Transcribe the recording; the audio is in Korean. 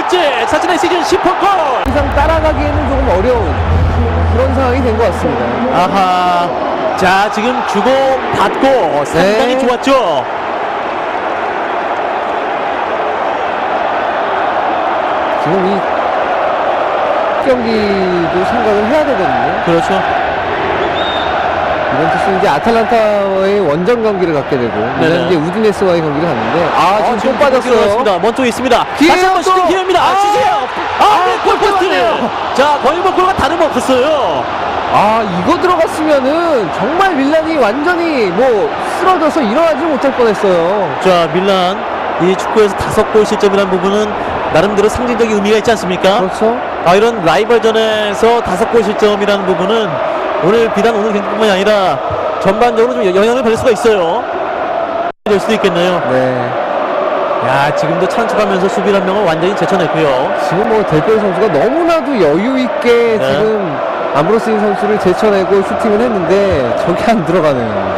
번째 자신의 시즌 10호 골. 이상 따라가기에는 조금 어려운 그런 상황이 된 것 같습니다. 아하. 자, 지금 주고 받고 상당히 네. 좋았죠. 지금 이 경기도 생각을 해야 되거든요. 그렇죠. 주는 이제 아탈란타와의 원정 경기를 갖게 되고 네네. 이제 우디네스와의 경기를 갔는데 아 어, 지금 못 빠졌어요. 있습니다. 먼쪽에 있습니다. 기회요, 다시 한번 또! 슈팅 기회입니다. 아, 아! 주세요. 아, 아, 네, 골포스트. 골 자, 거의 뭐 골과 다름없었어요. 아 이거 들어갔으면은 정말 밀란이 완전히 뭐 쓰러져서 일어나지 못할 뻔했어요. 자, 밀란 이 축구에서 다섯 골 실점이라는 부분은 나름대로 상징적인 의미가 있지 않습니까? 그렇죠. 아, 이런 라이벌전에서 다섯 골 실점이라는 부분은 오늘 비단 오늘 경기뿐만이 아니라 전반적으로 좀 영향을 받을 수가 있어요. 될 수도 있겠네요. 네. 야, 지금도 찬축하면서 수비 한 명을 완전히 제쳐냈고요. 지금 뭐 델페 선수가 너무나도 여유 있게 네. 지금 아무로스인 선수를 제쳐내고 슈팅을 했는데 저게 안 들어가네요.